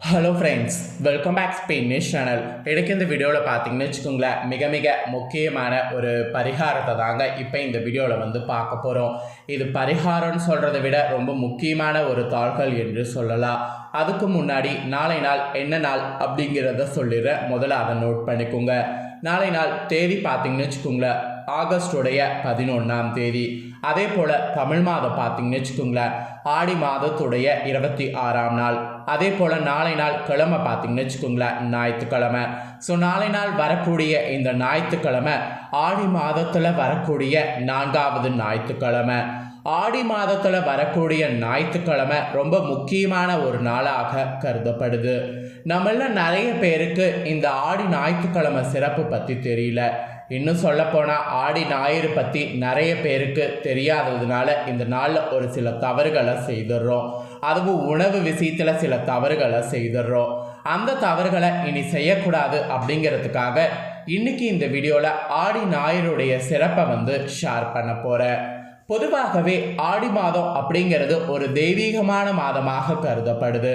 Hello friends welcome back Spanish channel எனக்கு இந்த வீடியோவில் பார்த்தீங்கன்னு வச்சுக்கோங்களேன் மிக மிக முக்கியமான ஒரு பரிகாரத்தை தாங்க இப்போ இந்த வீடியோவில் வந்து பார்க்க போகிறோம் இது பரிகாரம்னு சொல்கிறத விட ரொம்ப முக்கியமான ஒரு தாள்கள் என்று சொல்லலாம். அதுக்கு முன்னாடி நாளை நாள் என்ன நாள் அப்படிங்கிறத சொல்லிடுறேன். முதல்ல அதை நோட் பண்ணிக்கோங்க. நாளை நாள் தேதி பார்த்தீங்கன்னு வச்சுக்கோங்களேன் ஆகஸ்டுடைய பதினொன்றாம் தேதி. அதே போல் தமிழ் மாதம் பார்த்தீங்கன்னு வச்சுக்கோங்களேன் ஆடி மாதத்துடைய இருபத்தி ஆறாம் நாள். அதே போல் நாளை நாள் கிழமை பார்த்தீங்கன்னு வச்சுக்கோங்களேன் ஞாயிற்றுக்கிழமை. ஸோ நாளை நாள் வரக்கூடிய இந்த ஞாயிற்றுக்கிழமை ஆடி மாதத்தில் வரக்கூடிய நான்காவது ஞாயிற்றுக்கிழமை. ஆடி மாதத்தில் வரக்கூடிய ஞாயிற்றுக்கிழமை ரொம்ப முக்கியமான ஒரு நாளாக கருதப்படுது. நம்மள நிறைய பேருக்கு இந்த ஆடி ஞாயிற்றுக்கிழமை சிறப்பு பற்றி தெரியல. இன்னும் சொல்லப்போனால் ஆடி ஞாயிறு பற்றி நிறைய பேருக்கு தெரியாததுனால இந்த நாளில் ஒரு சில தவறுகளை செய்துடுறோம். அதுவும் உணவு விஷயத்தில் சில தவறுகளை செய்துடுறோம். அந்த தவறுகளை இனி செய்யக்கூடாது அப்படிங்கிறதுக்காக இன்னைக்கு இந்த வீடியோவில் ஆடி ஞாயிறுடைய சிறப்பை வந்து ஷேர் பண்ண போகிறேன் பொதுவாகவே ஆடி மாதம் அப்படிங்கிறது ஒரு தெய்வீகமான மாதமாக கருதப்படுது.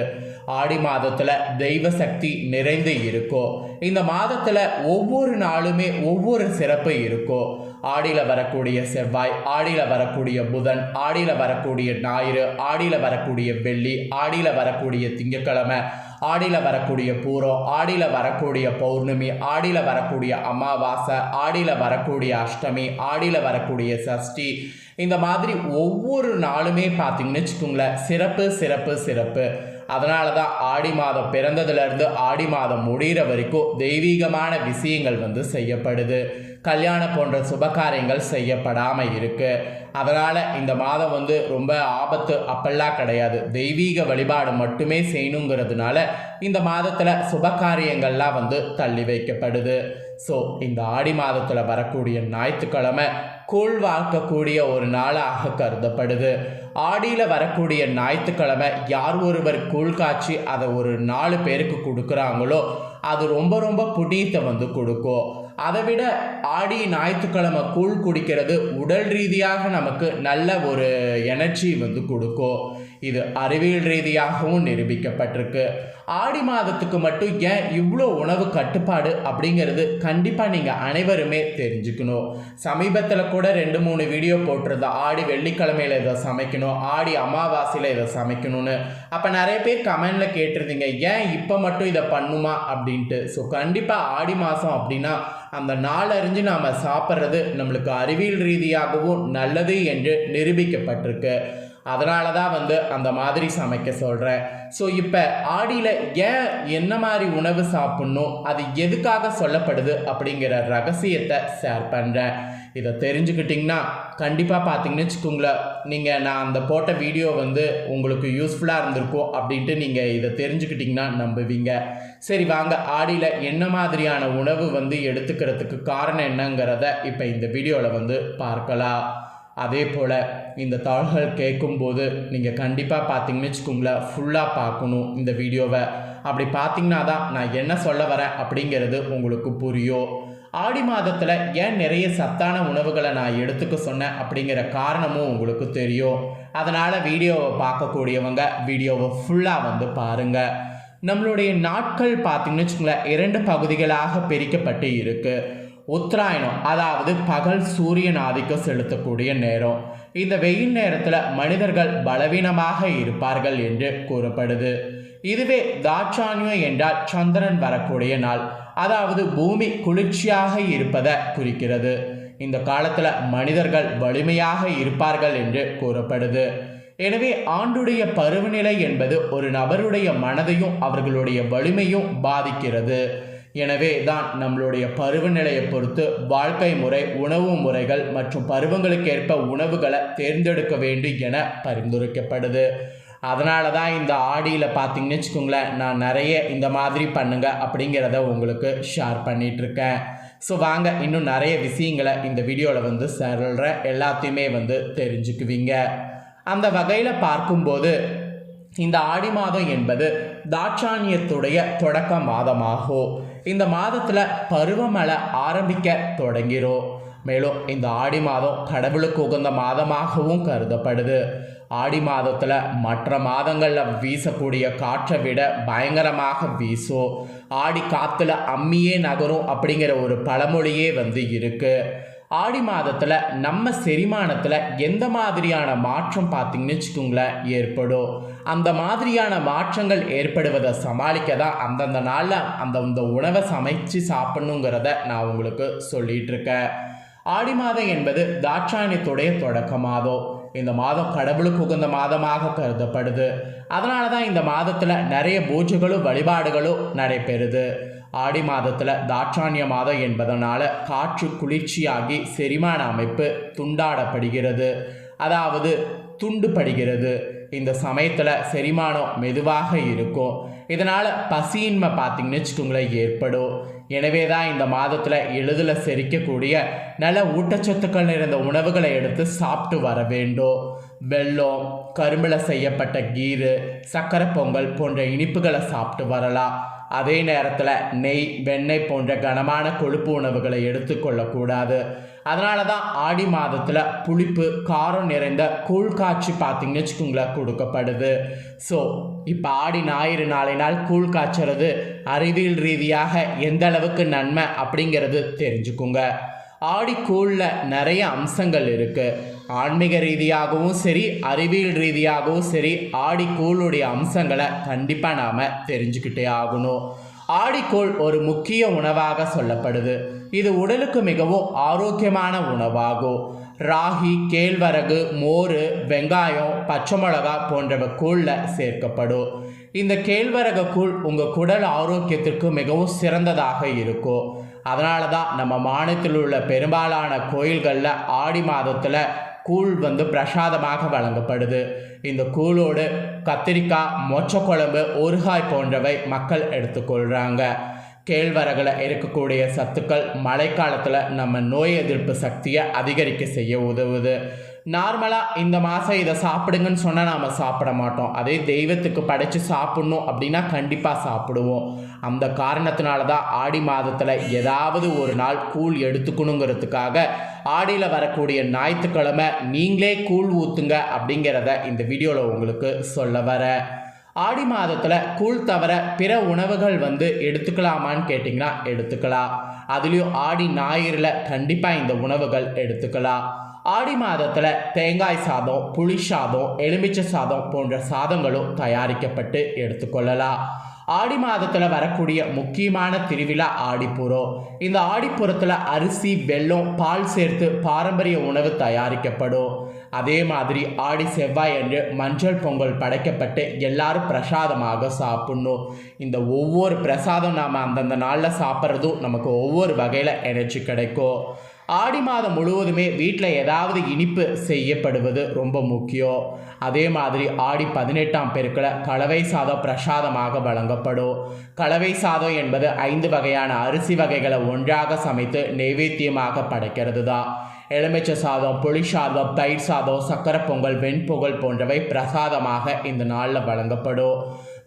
ஆடி மாதத்தில் தெய்வ சக்தி நிறைந்து இருக்கும் இந்த மாதத்தில் ஒவ்வொரு நாளுமே ஒவ்வொரு சிறப்பு இருக்கும் ஆடியில் வரக்கூடிய செவ்வாய் ஆடியில் வரக்கூடிய புதன் ஆடியில் வரக்கூடிய ஞாயிறு ஆடியில் வரக்கூடிய வெள்ளி ஆடியில் வரக்கூடிய திங்கக்கிழமை ஆடியில் வரக்கூடிய பூரம் ஆடியில் வரக்கூடிய பௌர்ணமி ஆடியில் வரக்கூடிய அமாவாசை ஆடியில் வரக்கூடிய அஷ்டமி ஆடியில் வரக்கூடிய சஷ்டி இந்த மாதிரி ஒவ்வொரு நாளுமே பார்த்தீங்கன்னு வச்சுக்கோங்களேன் சிறப்பு சிறப்பு சிறப்பு அதனால தான் ஆடி மாதம் பிறந்ததுலேருந்து ஆடி மாதம் முடிகிற வரைக்கும் தெய்வீகமான விஷயங்கள் வந்து செய்யப்படுது. கல்யாணம் போன்ற சுபகாரியங்கள் செய்யப்படாமல் இருக்குது அதனால் இந்த மாதம் வந்து ரொம்ப ஆபத்து அப்பெல்லாம் கிடையாது. தெய்வீக வழிபாடு மட்டுமே செய்யணுங்கிறதுனால இந்த மாதத்தில் சுபகாரியங்கள்லாம் வந்து தள்ளி வைக்கப்படுது. ஸோ இந்த ஆடி மாதத்தில் வரக்கூடிய ஞாயிற்றுக்கிழமை கூழ்வாக்கக்கூடிய ஒரு நாளாக கருதப்படுது. ஆடியில் வரக்கூடிய ஞாயிற்றுக்கிழமை யார் ஒருவர் கூழ் காய்ச்சி அதை ஒரு நாலு பேருக்கு கொடுக்குறாங்களோ அது ரொம்ப ரொம்ப புண்ணியத்தை வந்து கொடுக்கும். அதை விட ஆடி ஞாயிற்றுக்கிழமை கூழ் குடிக்கிறது உடல் ரீதியாக நமக்கு நல்ல ஒரு எனர்ஜி வந்து கொடுக்கும். இது அறிவியல் ரீதியாகவும் நிரூபிக்கப்பட்டிருக்கு. ஆடி மாதத்துக்கு மட்டும் ஏன் இவ்வளோ உணவு கட்டுப்பாடு அப்படிங்கிறது கண்டிப்பாக நீங்கள் அனைவருமே தெரிஞ்சுக்கணும். சமீபத்தில் கூட ரெண்டு மூணு வீடியோ போட்டிருந்த ஆடி வெள்ளிக்கிழமையில் இதை சமைக்கணும் ஆடி அமாவாசையில் இதை சமைக்கணும்னு. அப்போ நிறைய பேர் கமெண்டில் கேட்டிருந்தீங்க ஏன் இப்போ மட்டும் இதை பண்ணுமா? அப்படின்ட்டு. ஸோ கண்டிப்பாக ஆடி மாதம் அப்படின்னா அந்த நாளறிஞ்சு நாம் சாப்பிட்றது நம்மளுக்கு அறிவியல் ரீதியாகவும் நல்லது என்று நிரூபிக்கப்பட்டிருக்கு. அதனால தான் வந்து அந்த மாதிரி சமைக்க சொல்கிறேன் ஸோ இப்போ ஆடியில் ஏன் என்ன மாதிரி உணவு சாப்பிட்ணும் அது எதுக்காக சொல்லப்படுது அப்படிங்கிற ரகசியத்தை ஷேர் பண்ணுறேன் இதை தெரிஞ்சுக்கிட்டிங்கன்னா கண்டிப்பாக பார்த்தீங்கன்னு வச்சுக்கோங்களேன் நீங்கள் நான் அந்த போட்ட வீடியோ வந்து உங்களுக்கு யூஸ்ஃபுல்லாக இருந்திருக்கும் அப்படின்ட்டு நீங்கள் இதை தெரிஞ்சுக்கிட்டிங்கன்னா நம்புவீங்க. சரி வாங்க. ஆடியில் என்ன மாதிரியான உணவு வந்து எடுத்துக்கிறதுக்கு காரணம் என்னங்கிறத இப்போ இந்த வீடியோவில் வந்து பார்க்கலாம். அதே போல் இந்த தாள்கள் கேட்கும்போது நீங்கள் கண்டிப்பாக பார்த்தீங்கன்னு வச்சுக்கோங்களேன் ஃபுல்லாக பார்க்கணும் இந்த வீடியோவை. அப்படி பார்த்தீங்கன்னா தான் நான் என்ன சொல்ல வரேன் அப்படிங்கிறது உங்களுக்கு புரியும். ஆடி மாதத்தில் ஏன் நிறைய சத்தான உணவுகளை நான் எடுத்துக்க சொன்னேன் அப்படிங்கிற காரணமும் உங்களுக்கு தெரியும். அதனால் வீடியோவை பார்க்கக்கூடியவங்க வீடியோவை ஃபுல்லாக வந்து பாருங்கள் நம்மளுடைய நாட்கள் பார்த்தீங்கன்னு வச்சுக்கோங்களேன் இரண்டு பகுதிகளாக பிரிக்கப்பட்டு இருக்குது உத்தராயணம் அதாவது பகல் சூரியன் ஆதிக்கம் செலுத்தக்கூடிய நேரம். இந்த வெயில் நேரத்தில் மனிதர்கள் பலவீனமாக இருப்பார்கள் என்று கூறப்படுது. இதுவே தாட்சானியம் என்றால் சந்திரன் வரக்கூடிய நாள் அதாவது பூமி குளிர்ச்சியாக இருப்பதை குறிக்கிறது. இந்த காலத்தில் மனிதர்கள் வலிமையாக இருப்பார்கள் என்று கூறப்படுது. எனவே ஆண்டுடைய பருவநிலை என்பது ஒரு நபருடைய மனதையும் அவர்களுடைய வலிமையும் பாதிக்கிறது. எனவே தான் நம்மளுடைய பருவநிலையை பொறுத்து வாழ்க்கை முறை உணவு முறைகள் மற்றும் பருவங்களுக்கேற்ப உணவுகளை தேர்ந்தெடுக்க வேண்டும் என பரிந்துரைக்கப்படுது. அதனால தான் இந்த ஆடியில் பார்த்தீங்கன்னு வச்சுக்கோங்களேன் நான் நிறைய இந்த மாதிரி பண்ணுங்க அப்படிங்கிறத உங்களுக்கு ஷேர் பண்ணிகிட்ருக்கேன் ஸோ வாங்க இன்னும் நிறைய விஷயங்களை இந்த வீடியோவில் வந்து சொல்கிறேன் எல்லாத்தையுமே வந்து தெரிஞ்சுக்குவீங்க. அந்த வகையில் பார்க்கும்போது இந்த ஆடி மாதம் என்பது தாட்சாணியத்துடைய தொடக்க மாதமாகும். இந்த மாதத்தில் பருவமழை ஆரம்பிக்க தொடங்கிறோம் மேலும் இந்த ஆடி மாதம் கடவுளுக்கு உகந்த மாதமாகவும் கருதப்படுது. ஆடி மாதத்தில் மற்ற மாதங்களில் வீசக்கூடிய காற்றை விட பயங்கரமாக வீசும். ஆடி காற்றுல அம்மியே நகரும் அப்படிங்கிற ஒரு பழமொழியே வந்து இருக்குது ஆடி மாதத்தில் நம்ம செரிமானத்தில் எந்த மாதிரியான மாற்றம் பார்த்தீங்கன்னு வச்சுக்கோங்களேன் ஏற்படும். அந்த மாதிரியான மாற்றங்கள் ஏற்படுவதை சமாளிக்க தான் அந்தந்த நாளில் அந்தந்த உணவை சமைச்சு சாப்பிடணுங்கிறத நான் உங்களுக்கு சொல்லிகிட்டு இருக்கேன் ஆடி மாதம் என்பது தாட்சாயணியத்துடைய தொடக்க மாதம். இந்த மாதம் கடவுளுக்கு உகந்த மாதமாக கருதப்படுது. அதனால தான் இந்த மாதத்தில் நிறைய பூஜைகளும் வழிபாடுகளும் நடைபெறுது. ஆடி மாதத்தில் தாட்சாணிய மாதம் என்பதனால காற்று குளிர்ச்சியாகி செரிமான அமைப்பு துண்டாடப்படுகிறது. அதாவது துண்டுபடுகிறது இந்த சமயத்தில் செரிமானம் மெதுவாக இருக்கும். இதனால் பசியின்மை பார்த்தீங்கன்னு வச்சுக்கோங்களேன் ஏற்படும். எனவே தான் இந்த மாதத்தில் எளிதில் செரிக்கக்கூடிய நல்ல ஊட்டச்சத்துக்கள் நிறைந்த உணவுகளை எடுத்து சாப்பிட்டு வர வேண்டும். வெல்லம் கரும்பில் செய்யப்பட்ட கீரு சக்கரை பொங்கல் போன்ற இனிப்புகளை சாப்பிட்டு வரலாம். அதே நேரத்தில் நெய் வெண்ணெய் போன்ற கனமான கொழுப்பு உணவுகளை எடுத்துக்கொள்ளக்கூடாது அதனால தான் ஆடி மாதத்தில் புளிப்பு காரம் நிறைந்த கூழ் காய்ச்சி பார்த்தீங்கன்னு வச்சுக்கோங்களேன் கொடுக்கப்படுது. ஸோ இப்போ ஆடி ஞாயிறு நாளை நாள் கூழ் காய்ச்சறது அறிவியல் ரீதியாக எந்த அளவுக்கு நன்மை அப்படிங்கிறது தெரிஞ்சுக்குங்க. ஆடிக்கூழில் நிறைய அம்சங்கள் இருக்குது ஆன்மீக ரீதியாகவும் சரி அறிவியல் ரீதியாகவும் சரி ஆடிக்கூழுடைய அம்சங்களை கண்டிப்பாக நாம் தெரிஞ்சுக்கிட்டே ஆகணும். ஆடிக்கோள் ஒரு முக்கிய உணவாக சொல்லப்படுது. இது உடலுக்கு மிகவும் ஆரோக்கியமான உணவாகும். ராகி கேழ்வரகு மோர் வெங்காயம் பச்சை மிளகா போன்றவை கூழில் சேர்க்கப்படும். இந்த கேழ்வரகு கூழ் உங்கள் குடல் ஆரோக்கியத்திற்கு மிகவும் சிறந்ததாக இருக்கும். அதனால தான் நம்ம மாநிலத்தில் உள்ள பெரும்பாலான கோயில்களில் ஆடி மாதத்தில் கூழ் வந்து பிரசாதமாக வழங்கப்படுது. இந்த கூழோடு கத்திரிக்காய் மொச்சக்குழம்பு ஊறுகாய் போன்றவை மக்கள் எடுத்துக்கொள்கிறாங்க கேழ்வரகில் இருக்கக்கூடிய சத்துக்கள் மழைக்காலத்தில் நம்ம நோய் எதிர்ப்பு சக்தியை அதிகரிக்க செய்ய உதவுது. நார்மலாக இந்த மாதம் இதை சாப்பிடுங்கன்னு சொன்னால் நாம் சாப்பிட மாட்டோம். அதே தெய்வத்துக்கு படைத்து சாப்பிட்ணும் அப்படின்னா கண்டிப்பாக சாப்பிடுவோம். அந்த காரணத்தினால தான் ஆடி மாதத்தில் ஏதாவது ஒரு நாள் கூழ் எடுத்துக்கணுங்கிறதுக்காக ஆடியில் வரக்கூடிய ஞாயிற்றுக்கிழமை நீங்களே கூழ் ஊற்றுங்க அப்படிங்கிறத இந்த வீடியோவில் உங்களுக்கு சொல்ல வரேன். ஆடி மாதத்தில் கூழ் தவிர பிற உணவுகள் வந்து எடுத்துக்கலாமான்னு கேட்டிங்கன்னா எடுத்துக்கலாம். அதுலேயும் ஆடி ஞாயிறில் கண்டிப்பாக இந்த உணவுகள் எடுத்துக்கலாம். ஆடி மாதத்தில் தேங்காய் சாதம் புளி சாதம் எலுமிச்சை சாதம் போன்ற சாதங்களும் தயாரிக்கப்பட்டு எடுத்துக்கொள்ளலாம் ஆடி மாதத்தில் வரக்கூடிய முக்கியமான திருவிழா ஆடிப்புறம் இந்த ஆடிப்புறத்தில் அரிசி வெல்லம் பால் சேர்த்து பாரம்பரிய உணவு தயாரிக்கப்படும். அதே மாதிரி ஆடி செவ்வாய் அன்று மஞ்சள் பொங்கல் படைக்கப்பட்டு எல்லாரும் பிரசாதமாக சாப்பிட்ணும். இந்த ஒவ்வொரு பிரசாதம் நாம் அந்தந்த நாளில் சாப்பிட்றதும் நமக்கு ஒவ்வொரு வகையில் எனர்ஜி கிடைக்கும். ஆடி மாதம் முழுவதுமே வீட்டில் ஏதாவது இனிப்பு செய்யப்படுவது ரொம்ப முக்கியம். அதே மாதிரி ஆடி பதினெட்டாம் பெருக்கில் கலவை சாதம் பிரசாதமாக வழங்கப்படும். கலவை சாதம் என்பது ஐந்து வகையான அரிசி வகைகளை ஒன்றாக சமைத்து நைவேத்தியமாக படைக்கிறது தான். எலுமிச்சை சாதம் புளி சாதம் தயிர் சாதம் சக்கரை பொங்கல் வெண்பொங்கல் போன்றவை பிரசாதமாக இந்த நாளில் வழங்கப்படும்.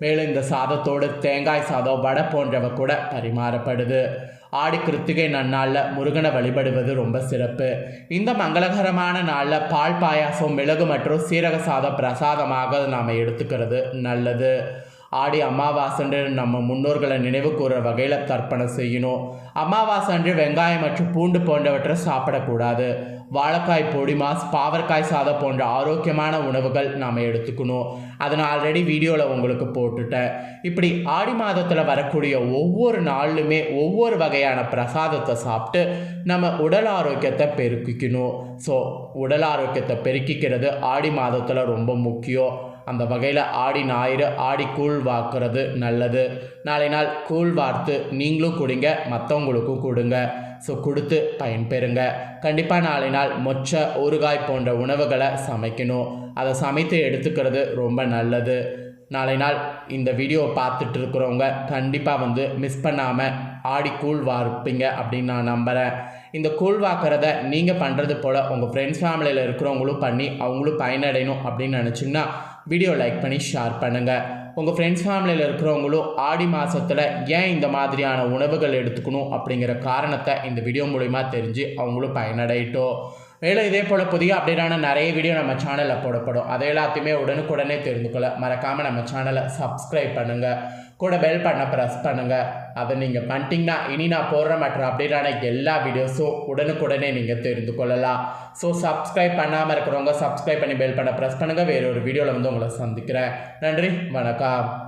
மேலும் இந்த சாதத்தோடு தேங்காய் சாதம் வடை போன்றவை கூட பரிமாறப்படுது. ஆடி கிருத்திகை நன்னாளில் முருகனை வழிபடுவது ரொம்ப சிறப்பு. இந்த மங்களகரமான நாளில் பால் பாயாசம் மிளகு மற்றும் சீரக சாதம் பிரசாதமாக நாம் எடுத்துக்கிறது நல்லது. ஆடி அமாவாசன்று நம்ம முன்னோர்களை நினைவு கூற வகையில் தர்ப்பணம் செய்யணும். அமாவாசை அன்று வெங்காயம் மற்றும் பூண்டு போன்றவற்றை சாப்பிடக்கூடாது. வாழைக்காய் பொடி மாஸ் பாவற்காய் சாதம் போன்ற ஆரோக்கியமான உணவுகள் நாம் எடுத்துக்கணும். அதை நான் ஆல்ரெடி வீடியோவில் உங்களுக்கு போட்டுட்டேன். இப்படி ஆடி மாதத்தில் வரக்கூடிய ஒவ்வொரு நாளுமே ஒவ்வொரு வகையான பிரசாதத்தை சாப்பிட்டு நம்ம உடல் ஆரோக்கியத்தை பெருக்கிக்கணும். ஸோ உடல் ஆரோக்கியத்தை பெருக்கிக்கிறது ஆடி மாதத்தில் ரொம்ப முக்கியம். அந்த வகையில் ஆடி ஞாயிறு ஆடி கூழ் வாக்குறது நல்லது. நாளை நாள் கூழ் வார்த்து நீங்களும் கொடுங்க மற்றவங்களுக்கும் கொடுங்க. ஸோ கொடுத்து பயன்பெறுங்க. கண்டிப்பாக நாளை நாள் மொச்ச ஊறுகாய் போன்ற உணவுகளை சமைக்கணும். அதை சமைத்து எடுத்துக்கிறது ரொம்ப நல்லது. நாளை நாள் இந்த வீடியோவை பார்த்துட்டு இருக்கிறவங்க கண்டிப்பாக வந்து மிஸ் பண்ணாமல் ஆடி கூழ் வார்ப்பீங்க அப்படின்னு நான் நம்புகிறேன் இந்த கூழ்வாக்குறத நீங்கள் பண்ணுறது போல் உங்கள் ஃப்ரெண்ட்ஸ் ஃபேமிலியில் இருக்கிறவங்களும் பண்ணி அவங்களும் பயனடையணும் அப்படின்னு நினச்சிங்கன்னா வீடியோ லைக் பண்ணி ஷேர் பண்ணுங்கள் உங்கள் ஃப்ரெண்ட்ஸ் ஃபேமிலியில் இருக்கிறவங்களும் ஆடி மாதத்தில் ஏன் இந்த மாதிரியான உணவுகள் எடுத்துக்கணும் அப்படிங்கிற காரணத்தை இந்த வீடியோ மூலிமா தெரிஞ்சு அவங்களும் பயனடையட்டும். மேலும் இதே போல் புதிய அப்டேட்டான நிறைய வீடியோ நம்ம சேனலில் போடப்படும். அதை எல்லாத்தையுமே உடனுக்குடனே தெரிந்து கொள்ள மறக்காமல் நம்ம சேனலை சப்ஸ்கிரைப் பண்ணுங்கள் கூட பெல் பண்ண ப்ரெஸ் பண்ணுங்கள் அதை நீங்கள் பண்ணிட்டீங்கன்னா இனி நான் போடுற மற்ற அப்டேட்டான எல்லா வீடியோஸும் உடனுக்குடனே நீங்கள் தெரிந்து கொள்ளலாம். ஸோ சப்ஸ்கிரைப் பண்ணாமல் இருக்கிறவங்க சப்ஸ்கிரைப் பண்ணி பெல் பண்ண ப்ரெஸ் பண்ணுங்கள் வேறு ஒரு வீடியோவில் வந்து உங்களை சந்திக்கிறேன். நன்றி. வணக்கம்.